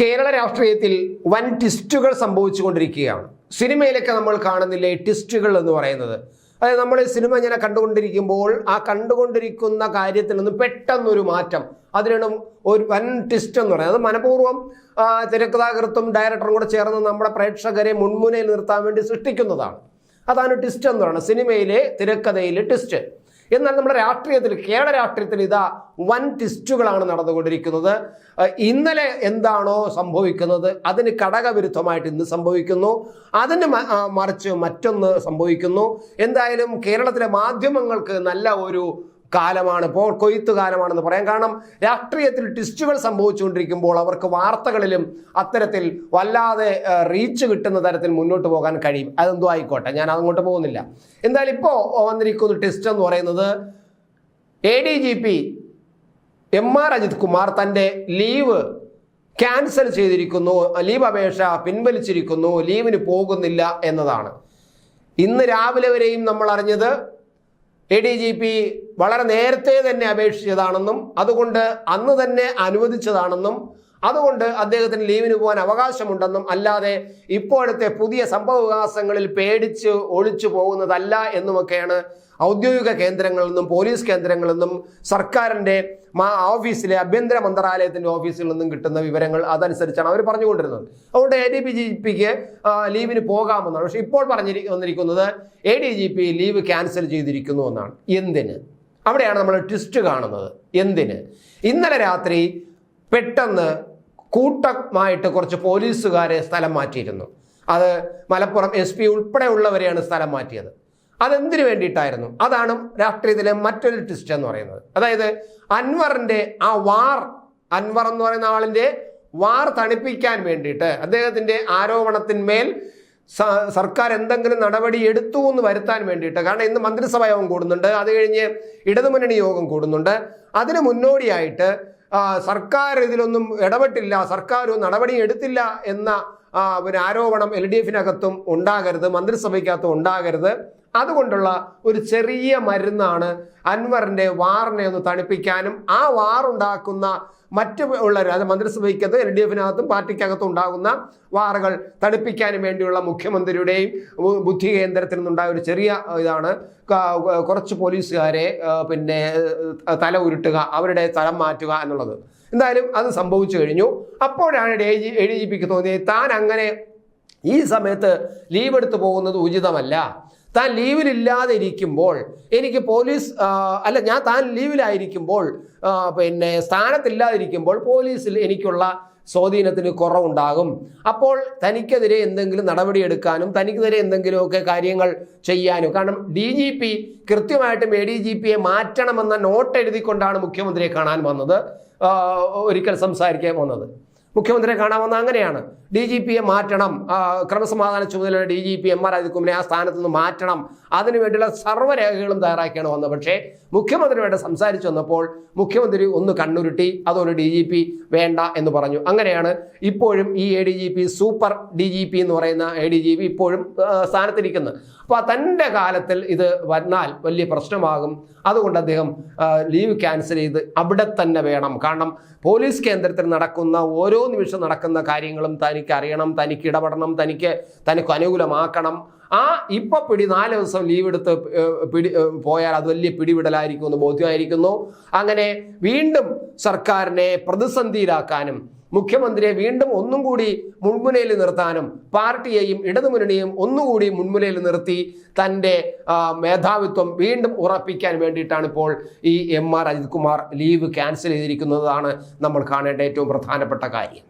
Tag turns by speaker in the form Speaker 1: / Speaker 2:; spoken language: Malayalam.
Speaker 1: കേരള രാഷ്ട്രീയത്തിൽ വൻ ട്വിസ്റ്റുകൾ സംഭവിച്ചുകൊണ്ടിരിക്കുകയാണ്. സിനിമയിലൊക്കെ നമ്മൾ കാണുന്നില്ലേ ട്വിസ്റ്റുകൾ എന്ന് പറയുന്നത്? അതായത് നമ്മൾ സിനിമ ഇങ്ങനെ കണ്ടുകൊണ്ടിരിക്കുമ്പോൾ ആ കണ്ടുകൊണ്ടിരിക്കുന്ന കാര്യത്തിൽ നിന്ന് പെട്ടെന്നൊരു മാറ്റം. അതിനാണ് ഒരു വൻ ട്വിസ്റ്റ് എന്ന് പറയുന്നത്. അത് മനഃപൂർവം തിരക്കഥാകൃത്തും ഡയറക്ടറും കൂടെ ചേർന്ന് നമ്മുടെ പ്രേക്ഷകരെ മുൻമുനയിൽ നിർത്താൻ വേണ്ടി സൃഷ്ടിക്കുന്നതാണ്. അതാണ് ട്വിസ്റ്റ് എന്ന് പറയുന്നത്. സിനിമയിലെ തിരക്കഥയിലെ ട്വിസ്റ്റ് എന്നാൽ നമ്മുടെ രാഷ്ട്രീയത്തിൽ കേരള രാഷ്ട്രീയത്തിൽ ഇതാ വൻ ട്വിസ്റ്റുകളാണ് നടന്നുകൊണ്ടിരിക്കുന്നത്. ഇന്നലെ എന്താണോ സംഭവിക്കുന്നത് അതിന് ഘടകവിരുദ്ധമായിട്ട് ഇന്ന് സംഭവിക്കുന്നു. അതിന് മറിച്ച് മറ്റൊന്ന് സംഭവിക്കുന്നു. എന്തായാലും കേരളത്തിലെ മാധ്യമങ്ങൾക്ക് നല്ല ഒരു കാലമാണ്. ഇപ്പോൾ കൊയ്ത്ത് കാലമാണെന്ന് പറയാം. കാരണം രാഷ്ട്രീയത്തിൽ ട്വിസ്റ്റുകൾ സംഭവിച്ചുകൊണ്ടിരിക്കുമ്പോൾ അവർക്ക് വാർത്തകളിലും അത്തരത്തിൽ വല്ലാതെ റീച്ച് കിട്ടുന്ന തരത്തിൽ മുന്നോട്ട് പോകാൻ കഴിയും. അതെന്തോ ആയിക്കോട്ടെ. ഞാൻ അങ്ങോട്ട് പോകുന്നില്ല. എന്തായാലും ഇപ്പോൾ വന്നിരിക്കുന്ന ട്വിസ്റ്റ് എന്ന് പറയുന്നത് A D G P M R Ajith Kumar തന്റെ ലീവ് ക്യാൻസൽ ചെയ്തിരിക്കുന്നു. ലീവ് അപേക്ഷ പിൻവലിച്ചിരിക്കുന്നു. ലീവിന് പോകുന്നില്ല എന്നതാണ്. ഇന്ന് രാവിലെ വരെയും നമ്മൾ അറിഞ്ഞത് എ ഡി ജി പി വളരെ നേരത്തെ തന്നെ അപേക്ഷിച്ചതാണെന്നും അതുകൊണ്ട് അന്ന് തന്നെ അനുവദിച്ചതാണെന്നും അതുകൊണ്ട് അദ്ദേഹത്തിന് ലീവിന് പോകാൻ അവകാശമുണ്ടെന്നും അല്ലാതെ ഇപ്പോഴത്തെ പുതിയ സംഭവ വികാസങ്ങളിൽ പേടിച്ച് ഒളിച്ചു പോകുന്നതല്ല എന്നുമൊക്കെയാണ് ഔദ്യോഗിക കേന്ദ്രങ്ങളിൽ നിന്നും പോലീസ് കേന്ദ്രങ്ങളിൽ നിന്നും സർക്കാരിന്റെ മാ ഓഫീസിലെ ആഭ്യന്തര മന്ത്രാലയത്തിന്റെ ഓഫീസിൽ നിന്നും കിട്ടുന്ന വിവരങ്ങൾ അതനുസരിച്ചാണ് അവർ പറഞ്ഞുകൊണ്ടിരുന്നത്. അതുകൊണ്ട് എ ഡി ജി പിക്ക് ലീവിന് പോകാമെന്നാണ്. പക്ഷേ ഇപ്പോൾ പറഞ്ഞിരി വന്നിരിക്കുന്നത് A D G P leave cancel ചെയ്തിരിക്കുന്നു എന്നാണ്. എന്തിന്? അവിടെയാണ് നമ്മൾ ട്വിസ്റ്റ് കാണുന്നത്. എന്തിന്? ഇന്നലെ രാത്രി പെട്ടെന്ന് കൂട്ടമായിട്ട് കുറച്ച് പോലീസുകാരെ സ്ഥലം മാറ്റിയിരുന്നു. അത് മലപ്പുറം എസ് പി ഉൾപ്പെടെയുള്ളവരെയാണ് സ്ഥലം മാറ്റിയത്. അതെന്തിനു വേണ്ടിയിട്ടായിരുന്നു? അതാണ് രാഷ്ട്രീയത്തിലെ മറ്റൊരു ട്വിസ്റ്റ് എന്ന് പറയുന്നത്. അതായത് അൻവറിന്റെ ആ വാർ അൻവർ എന്ന് പറയുന്ന ആളിന്റെ വാർ തണുപ്പിക്കാൻ വേണ്ടിയിട്ട് അദ്ദേഹത്തിന്റെ ആരോപണത്തിന്മേൽ സർക്കാർ എന്തെങ്കിലും നടപടി എടുത്തു എന്ന് വരുത്താൻ വേണ്ടിയിട്ട് കാരണം ഇന്ന് മന്ത്രിസഭ യോഗം കൂടുന്നുണ്ട് അത് കഴിഞ്ഞ് ഇടതുമുന്നണി യോഗം കൂടുന്നുണ്ട്. അതിന് മുന്നോടിയായിട്ട് സർക്കാർ ഇതിലൊന്നും ഇടപെട്ടില്ല സർക്കാർ നടപടി എടുത്തില്ല എന്ന ഒരു ആരോപണം എൽ ഡി എഫിനകത്തും ഉണ്ടാകരുത് മന്ത്രിസഭയ്ക്കകത്തും ഉണ്ടാകരുത്. അതുകൊണ്ടുള്ള ഒരു ചെറിയ മരുന്നാണ് അൻവറിന്റെ വാറിനെ ഒന്ന് തണുപ്പിക്കാനും ആ വാറുണ്ടാക്കുന്ന മറ്റ് ഉള്ളവർ അത് മന്ത്രിസഭയ്ക്കകത്ത് എൽ ഡി എഫിനകത്തും പാർട്ടിക്കകത്തും ഉണ്ടാകുന്ന വാറുകൾ തണുപ്പിക്കാനും വേണ്ടിയുള്ള മുഖ്യമന്ത്രിയുടെയും ബുദ്ധി കേന്ദ്രത്തിൽ നിന്നുണ്ടായ ഒരു ചെറിയ ഇതാണ്. കുറച്ച് പോലീസുകാരെ പിന്നെ തല ഉരുട്ടുക അവരുടെ തലം മാറ്റുക എന്നുള്ളത്. എന്തായാലും അത് സംഭവിച്ചു കഴിഞ്ഞു. അപ്പോഴാണ് D G A D G പിക്ക് തോന്നിയത് താൻ അങ്ങനെ ഈ സമയത്ത് ലീവ് എടുത്തു പോകുന്നത് ഉചിതമല്ല. താൻ ലീവിലില്ലാതെ ഇരിക്കുമ്പോൾ എനിക്ക് പോലീസ് അല്ല ഞാൻ താൻ ലീവിലായിരിക്കുമ്പോൾ പിന്നെ സ്ഥാനത്തില്ലാതിരിക്കുമ്പോൾ പോലീസിൽ എനിക്കുള്ള സ്വാധീനത്തിന് കുറവുണ്ടാകും. അപ്പോൾ തനിക്കെതിരെ എന്തെങ്കിലും നടപടിയെടുക്കാനും തനിക്കെതിരെ എന്തെങ്കിലുമൊക്കെ കാര്യങ്ങൾ ചെയ്യാനും. കാരണം ഡി ജി പി കൃത്യമായിട്ടും എ ഡി ജി പിയെ മാറ്റണമെന്ന നോട്ട് എഴുതിക്കൊണ്ടാണ് മുഖ്യമന്ത്രിയെ കാണാൻ വന്നത്. ഒരിക്കൽ സംസാരിക്കാൻ വന്നത്. മുഖ്യമന്ത്രിയെ കാണാൻ വന്ന അങ്ങനെയാണ്. ഡി ജി പിയെ മാറ്റണം. ക്രമസമാധാന ചുമതല D G P M R അജിത്കുമാറിനെ ആ സ്ഥാനത്ത് നിന്ന് മാറ്റണം. അതിനു വേണ്ടിയുള്ള സർവരേഖകളും തയ്യാറാക്കിയാണ് വന്നത്. പക്ഷേ മുഖ്യമന്ത്രിയോട് സംസാരിച്ചു വന്നപ്പോൾ മുഖ്യമന്ത്രി ഒന്ന് കണ്ണുരുട്ടി അതൊരു ഡി ജി പി വേണ്ട എന്ന് പറഞ്ഞു. അങ്ങനെയാണ് ഇപ്പോഴും ഈ A D G P super D G P എന്ന് പറയുന്ന എ ഡി ജി പി ഇപ്പോഴും സ്ഥാനത്തിരിക്കുന്നത്. അപ്പോൾ തന്റെ കാലത്തിൽ ഇത് വന്നാൽ വലിയ പ്രശ്നമാകും. അതുകൊണ്ട് അദ്ദേഹം ലീവ് ക്യാൻസൽ ചെയ്ത് അവിടെ തന്നെ വേണം. കാരണം പോലീസ് കേന്ദ്രത്തിൽ നടക്കുന്ന ഓരോ നിമിഷം നടക്കുന്ന കാര്യങ്ങളും തനിക്ക് അറിയണം തനിക്ക് ഇടപെടണം തനിക്ക് തനിക്ക് അനുകൂലമാക്കണം. ആ ഇപ്പൊ പിടി നാല് ദിവസം ലീവ് എടുത്ത് പിടി പോയാൽ അത് വലിയ പിടിവിടലായിരിക്കും എന്ന് ബോധ്യമായിരിക്കുന്നു. അങ്ങനെ വീണ്ടും സർക്കാരിനെ പ്രതിസന്ധിയിലാക്കാനും മുഖ്യമന്ത്രിയെ വീണ്ടും ഒന്നും കൂടി മുൻമുനയിൽ നിർത്താനും പാർട്ടിയെയും ഇടതുമുന്നണിയും ഒന്നുകൂടി മുൻമുനയിൽ നിർത്തി തന്റെ മേധാവിത്വം വീണ്ടും ഉറപ്പിക്കാൻ വേണ്ടിയിട്ടാണ് ഇപ്പോൾ ഈ M R Ajith Kumar leave cancel ചെയ്തിരിക്കുന്നതാണ് നമ്മൾ കാണേണ്ട ഏറ്റവും പ്രധാനപ്പെട്ട കാര്യം.